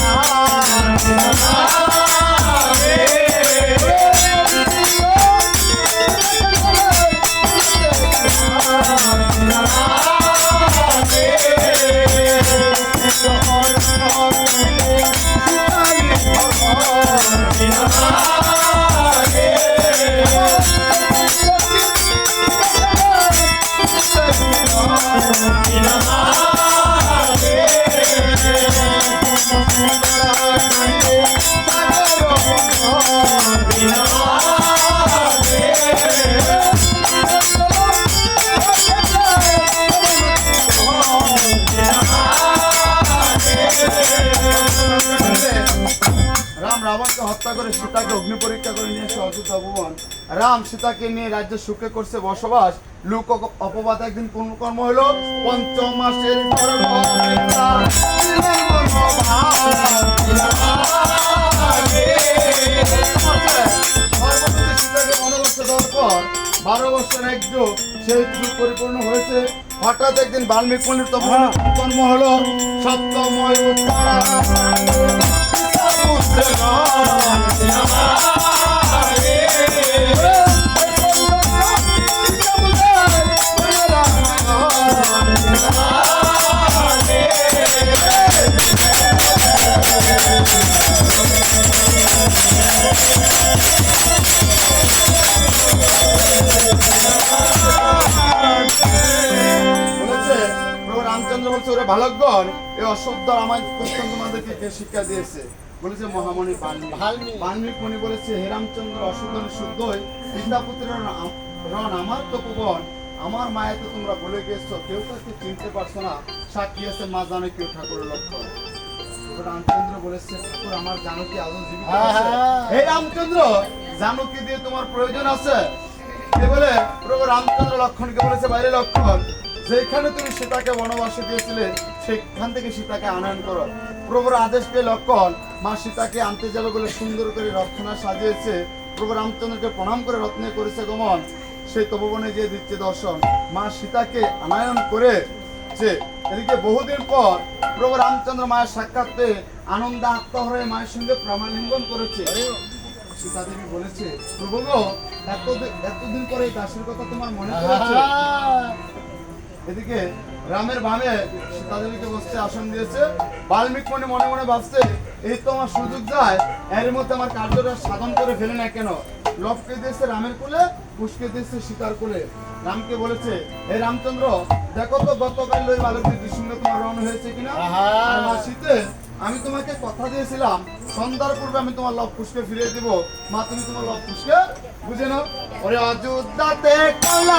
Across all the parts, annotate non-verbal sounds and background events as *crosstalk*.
রাম হত্যা করে সীতাকে অগ্নি পরীক্ষা করে নিয়ে এসে অযোধ্যা ভুবন। রাম সীতাকে নিয়ে রাজ্যে সুখে করছে, বসবাস। লোক অপবাদ একদিন কোন কর্ম হলো। পঞ্চম মাসের বারো বছর সেই যুগ পরিপূর্ণ হয়েছে। হঠাৎ একদিন বাল্মীক পণ্ডিত তখন কর্ম হলো। সপ্তময় উত্তরা বলেছে বালকগণ এই অশুদ্ধ আমার কৃষ্ণ তোমাদেরকে কে শিক্ষা দিয়েছে? বলেছে মহামণি বাল্মীক বাল্মীক। মুনি বলেছে হে রামচন্দ্র অশুদ্ধ শুদ্ধই পিতাপুত্রের রণ আমার তো ভুবন আমার মায়ে তো তোমরা বলে গেছো কেউ তাকে চিনতে পারছ না। সাক্ষী আছে মা জানে কেউ ঠাকুরের লক্ষণ। রামচন্দ্র বলেছে ঠাকুর আমার জানকী আদৌ জীবিত আছে। হ্যাঁ। হে রামচন্দ্র জানকী দিয়ে তোমার প্রয়োজন আছে। কে বলে? প্রভু রামচন্দ্র লক্ষণকে বলেছে বাইরে লক্ষণ। যেখানে তুমি সীতাকে বনবাসে দিয়েছিলে, সেখান থেকে সীতাকে আনয়ন করো। প্রভুর আদেশ পেয়ে লক্ষণ মা সীতাকে আনতে যাবে বলে সুন্দর করে রক্ষণা সাজিয়েছে। প্রভু রামচন্দ্রকে প্রণাম করে রত্নে করেছে গমন। সেই তপবনে যে দিচ্ছে দর্শন। মা সীতাকে আনায়ন করে যে এদিকে বহুদিন পর প্রভু রামচন্দ্র মায়ের সাক্ষাৎ পেয়ে আনন্দে আত্মহরে মায়ের সঙ্গে প্রামালিঙ্গন করেছে। সীতা দেবী বলেছে, প্রভু গো এতদিন পরে দাসের কথা তোমার মনে পড়েছে? *laughs* এদিকে রামের বামে সীতা দেবীকে বসতে আসন দিয়েছে। বাল্মিক মনে মনে মনে ভাবছে এই তো আমার সুযোগ যায় এর মধ্যে আমার কার্যটা সাধন করে ফেলে না কেন? লবকে দিয়েছে রামের কোলে পুষ্কে দিয়েছে সীতার কোলে। রামকে বলেছে হে রামচন্দ্র দেখো তো গতকাল ওই বালকটির সঙ্গে তোমার রওনা হয়েছে কিনা? শীতে আমি তোমাকে কথা দিয়েছিলাম সন্ধ্যার পূর্বে আমি তোমার লব পুষ্কে ফিরিয়ে দিব। মা, তুমি তোমার লব পুষ্কে বুঝে নাও। ওরে অযোধ্যাতে হলো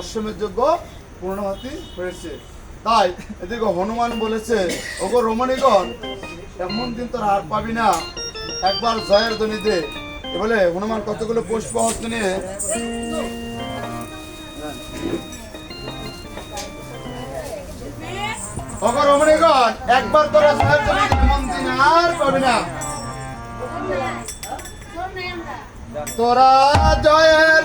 অশ্বমের যোগ্য পূর্ণহাতি হয়েছে। তাই এদিকে হনুমান বলেছে, ওগো রমণীগণ, এমন দিন তোর আর পাবি না। একবার জয়ের ধ্বনি দে। বলে হনুমান কতগুলো পুষ্প হস্ত নিয়ে ওগো রমণীগণ, একবার তোরা জয়ের ধ্বনি এমন দিন আর পাবি না। তোরা জয়ের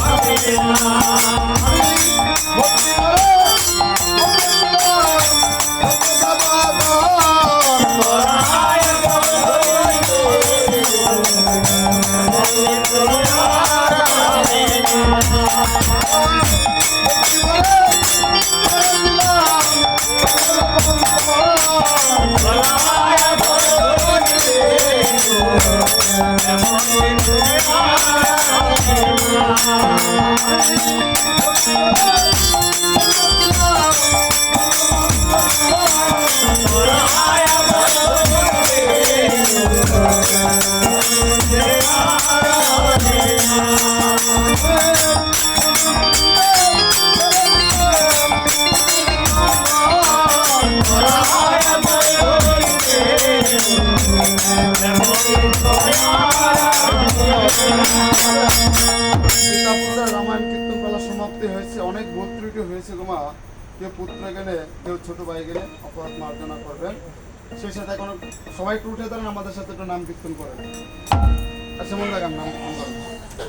পাবে না Thank you. রামায়ণ কীর্তন সমাপ্তি হয়েছে। অনেক হয়েছে কেউ পুত্র গেলে কেউ ছোট ভাই গেলে অপরাধ মার্জনা করবেন। সেই সাথে এখন সবাই একটু উঠে দাঁড়ান, আমাদের সাথে একটু নাম কীর্তন করেন। আচ্ছা মনে লাগান নাম